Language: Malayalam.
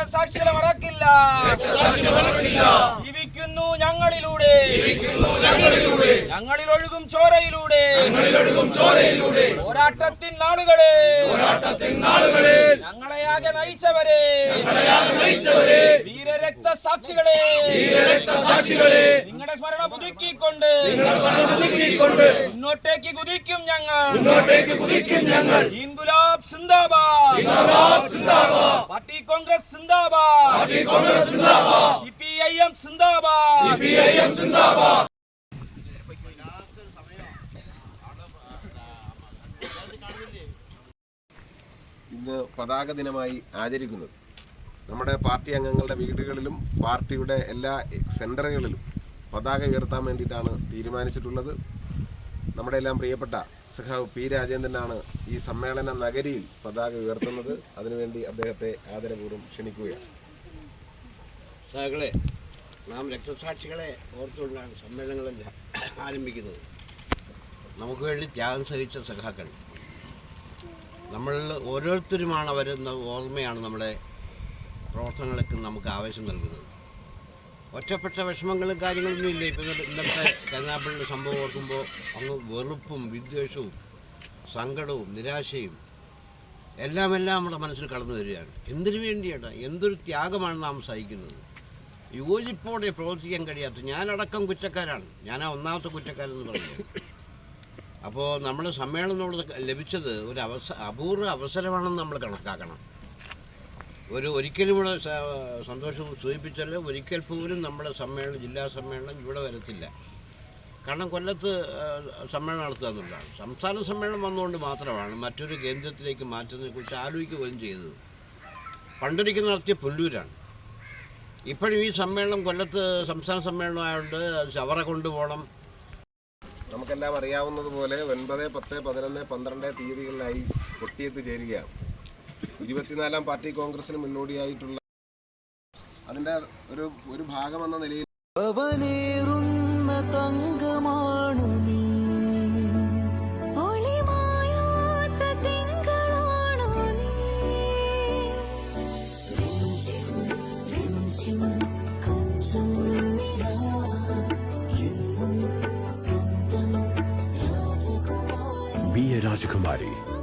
രക്തസാക്ഷികളെ മറക്കില്ല ജീവിക്കുന്നു ഞങ്ങളിലൂടെ. ഞങ്ങളിൽ ഒഴുകും ചോരയിലൂടെ. പോരാട്ടത്തിൻ നാളുകളെ. ഞങ്ങളെയാകെ നയിച്ചവരെ. വീരരക്തസാക്ഷികളെ നിങ്ങളുടെ സ്മരണ പുതുക്കിക്കൊണ്ട് മുന്നോട്ടേക്ക് കുതിക്കും ഞങ്ങൾ. ഇൻഗുലാബ് സിന്ദാബാദ്. പാർട്ടി കോൺഗ്രസ് സിന്ദാബാദ്. സി പി ഐ എം സിന്ദാബാദ്. ഇന്ന് പതാക ദിനമായി ആചരിക്കുന്നത് നമ്മുടെ പാർട്ടി അംഗങ്ങളുടെ വീടുകളിലും പാർട്ടിയുടെ എല്ലാ സെന്ററുകളിലും പതാക ഉയർത്താൻ വേണ്ടിയിട്ടാണ് തീരുമാനിച്ചിട്ടുള്ളത്. നമ്മുടെ എല്ലാം പ്രിയപ്പെട്ട സഖാവ് പി രാജേന്ദ്രനാണ് ഈ സമ്മേളന നഗരിയിൽ പതാക ഉയർത്തുന്നത്. അതിനുവേണ്ടി അദ്ദേഹത്തെ ആദരപൂർവം ക്ഷണിക്കുകയാണ്. സഹകളെ നാം രക്തസാക്ഷികളെ ഓർത്തുകൊണ്ടാണ് സമ്മേളനങ്ങൾ ആരംഭിക്കുന്നത്. നമുക്ക് വേണ്ടി ത്യാഗം സഹിച്ച സഖാക്കൾ. നമ്മൾ ഓരോരുത്തരുമാണ് വരുന്ന ഓർമ്മയാണ് നമ്മുടെ പ്രവർത്തനങ്ങൾക്ക് നമുക്ക് ആവേശം നൽകുന്നത്. ഒറ്റപ്പെട്ട വിഷമങ്ങളും കാര്യങ്ങളൊന്നും ഇല്ല. ഇപ്പം ഇന്നത്തെ ഇന്നത്തെ സംഭവം ഓർക്കുമ്പോൾ അങ്ങ് വെറുപ്പും വിദ്വേഷവും സങ്കടവും നിരാശയും എല്ലാം എല്ലാം നമ്മുടെ മനസ്സിൽ കടന്നു വരികയാണ്. എന്തിനു വേണ്ടിയാണ് എന്തൊരു ത്യാഗമാണ് നാം സഹിക്കുന്നത്? യോജിപ്പോടെ പ്രവർത്തിക്കാൻ കഴിയാത്ത ഞാനടക്കം കുറ്റക്കാരാണ്. ഞാൻ ആ ഒന്നാമത്തെ കുറ്റക്കാരെന്ന് പറഞ്ഞു അപ്പോൾ നമ്മൾ സമ്മേളനത്തോട് ലഭിച്ചത് ഒരു അവസ അപൂർവ അവസരമാണെന്ന് നമ്മൾ കണക്കാക്കണം. ഒരു ഒരിക്കലും ഇവിടെ സന്തോഷം സൂചിപ്പിച്ചാൽ ഒരിക്കൽ പോലും നമ്മുടെ സമ്മേളനം ജില്ലാ സമ്മേളനം ഇവിടെ വരത്തില്ല. കാരണം കൊല്ലത്ത് സമ്മേളനം നടത്തുക എന്നുള്ളതാണ് സംസ്ഥാന സമ്മേളനം വന്നുകൊണ്ട് മാത്രമാണ് മറ്റൊരു കേന്ദ്രത്തിലേക്ക് മാറ്റുന്നതിനെക്കുറിച്ച് ആലോചിക്കുക പോലും ചെയ്തത്. പണ്ടൊരിക്കൽ നടത്തിയ പുല്ലൂരാണ്. ഇപ്പോഴും ഈ സമ്മേളനം കൊല്ലത്ത് സംസ്ഥാന സമ്മേളനം ആയതുകൊണ്ട് ചവറ കൊണ്ടുപോകണം. നമുക്കെല്ലാം അറിയാവുന്നതുപോലെ ഒൻപത് പത്ത് പതിനൊന്ന് പന്ത്രണ്ട് തീയതികളിലായി കൊട്ടിയത്ത് ചേരുകയാണ്. ഇരുപത്തിനാലാം പാർട്ടി കോൺഗ്രസിന് മുന്നോടിയായിട്ടുള്ള അതിന്റെ ഒരു ഒരു ഭാഗമെന്ന നിലയിൽ തങ്കമാണു നീ Be a Rajakumari.